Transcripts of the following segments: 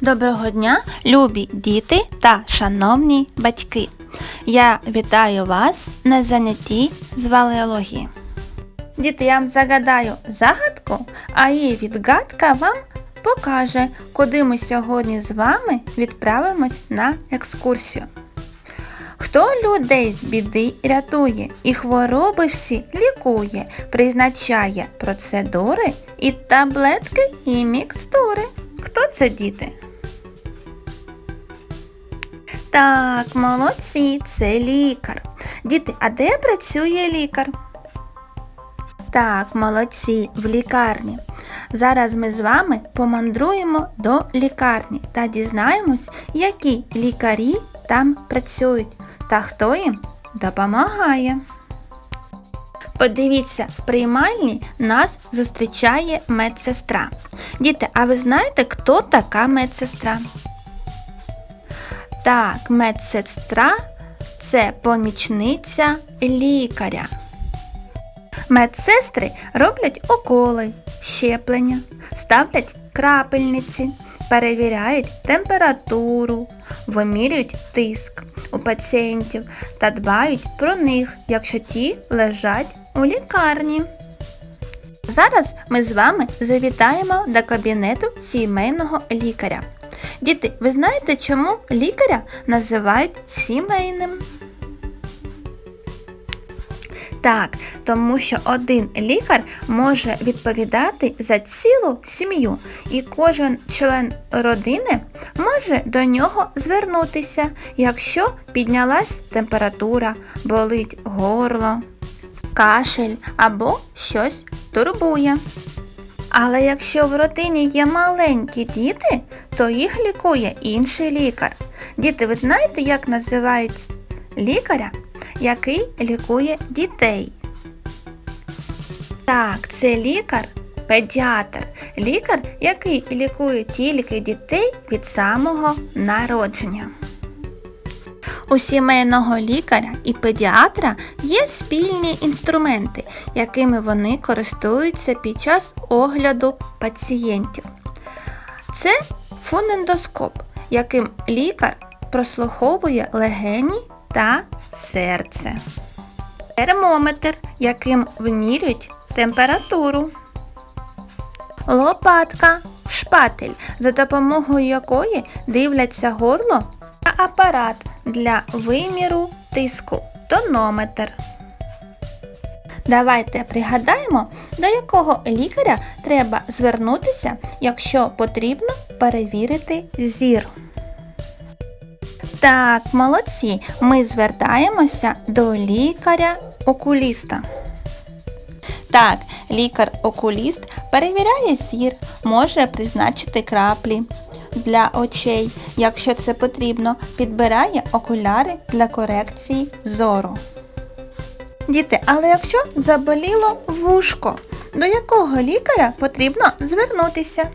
Доброго дня, любі діти та шановні батьки. Я вітаю вас на занятті з валеології. Діти, я вам загадаю загадку, а її відгадка вам покаже, куди ми сьогодні з вами відправимось на екскурсію. Хто людей з біди рятує і хвороби всі лікує, призначає процедури і таблетки і мікстури. Хто це діти? Так, молодці, це лікар. Діти, а де працює лікар? Так, молодці, в лікарні. Зараз ми з вами помандруємо до лікарні та дізнаємось, які лікарі там працюють та хто їм допомагає. Подивіться, в приймальні нас зустрічає медсестра. Діти, а ви знаєте, хто така медсестра? Так, медсестра це помічниця лікаря. Медсестри роблять уколи, щеплення, ставлять крапельниці, перевіряють температуру, вимірюють тиск у пацієнтів та дбають про них, якщо ті лежать у лікарні. Зараз ми з вами завітаємо до кабінету сімейного лікаря. Діти, ви знаєте, чому лікаря називають сімейним? Так, тому що один лікар може відповідати за цілу сім'ю, і кожен член родини може до нього звернутися, якщо піднялась температура, болить горло, кашель або щось турбує. Але якщо в родині є маленькі діти, то їх лікує інший лікар. Діти, ви знаєте, як називають лікаря, який лікує дітей? Так, це лікар педіатр. Лікар, який лікує тільки дітей від самого народження. У сімейного лікаря і педіатра є спільні інструменти, якими вони користуються під час огляду пацієнтів. Це фонендоскоп, яким лікар прослуховує легені та серце. Термометр, яким вимірюють температуру. Лопатка шпатель, за допомогою якої дивляться горло та апарат для виміру тиску тонометр. Давайте пригадаємо, до якого лікаря треба звернутися, якщо потрібно перевірити зір. Так, молодці, ми звертаємося до лікаря-окуліста. Так, лікар-окуліст перевіряє зір, може призначити краплі для очей, якщо це потрібно, підбирає окуляри для корекції зору. Діти, але якщо заболіло вушко, до якого лікаря потрібно звернутися?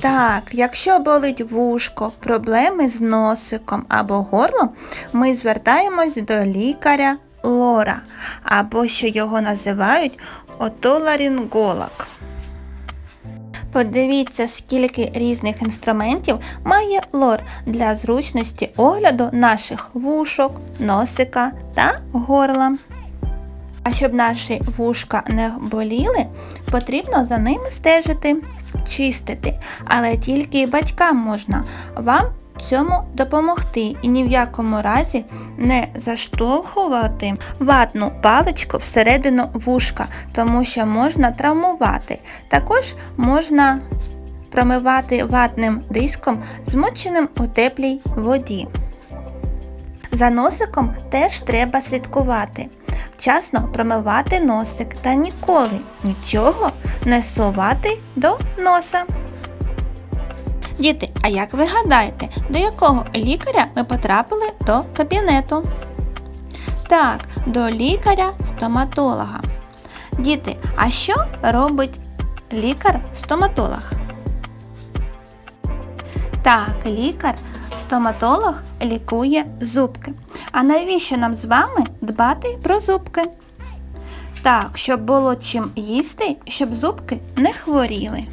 Так, якщо болить вушко, проблеми з носиком або горлом, ми звертаємось до лікаря лора, або що його називають отоларінголог. Подивіться, скільки різних інструментів має лор для зручності огляду наших вушок, носика та горла. А щоб наші вушка не боліли, потрібно за ними стежити, чистити, але тільки батькам можна вам цьому допомогти і ні в якому разі не заштовхувати ватну паличку всередину вушка, тому що можна травмувати. Також можна промивати ватним диском, змоченим у теплій воді. За носиком теж треба слідкувати. Вчасно промивати носик та ніколи нічого не сувати до носа. Діти, а як ви гадаєте, до якого лікаря ми потрапили до кабінету? Так, до лікаря-стоматолога. Діти, а що робить лікар-стоматолог? Так, лікар-стоматолог лікує зубки. А навіщо нам з вами дбати про зубки? Так, щоб було чим їсти, щоб зубки не хворіли.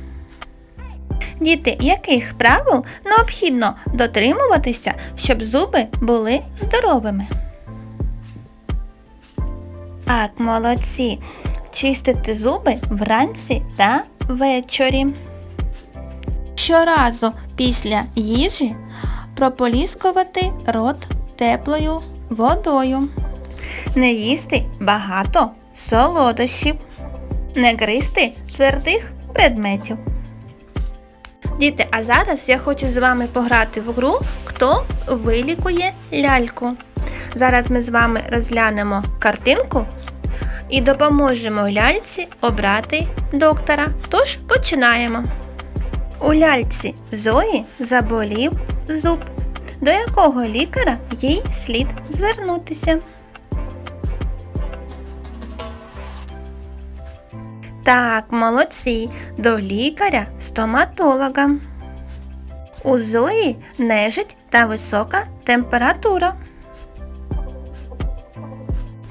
Діти, яких правил необхідно дотримуватися, щоб зуби були здоровими? Так, молодці. Чистити зуби вранці та ввечері. Щоразу після їжі прополіскувати рот теплою водою. Не їсти багато солодощів. Не гризти твердих предметів. Діти, а зараз я хочу з вами пограти в гру Хто вилікує ляльку. Зараз ми з вами розглянемо картинку і допоможемо ляльці обрати доктора. Тож починаємо. У ляльці Зої заболів зуб. До якого лікаря їй слід звернутися? Так, молодці, до лікаря стоматолога. У Зої нежить та висока температура.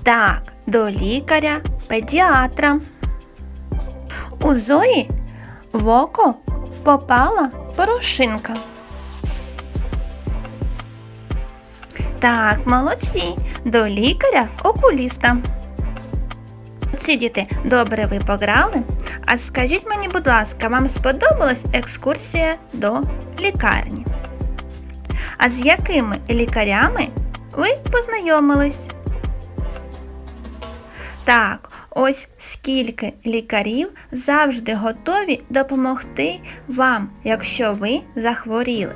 Так, до лікаря педіатра. У Зої в око попала порошинка. Так, молодці, до лікаря окуліста. Ці діти, добре ви пограли. А скажіть мені, будь ласка, вам сподобалась екскурсія до лікарні? А з якими лікарями ви познайомились? Так, ось скільки лікарів завжди готові допомогти вам, якщо ви захворіли.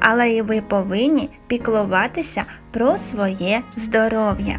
Але і ви повинні піклуватися про своє здоров'я.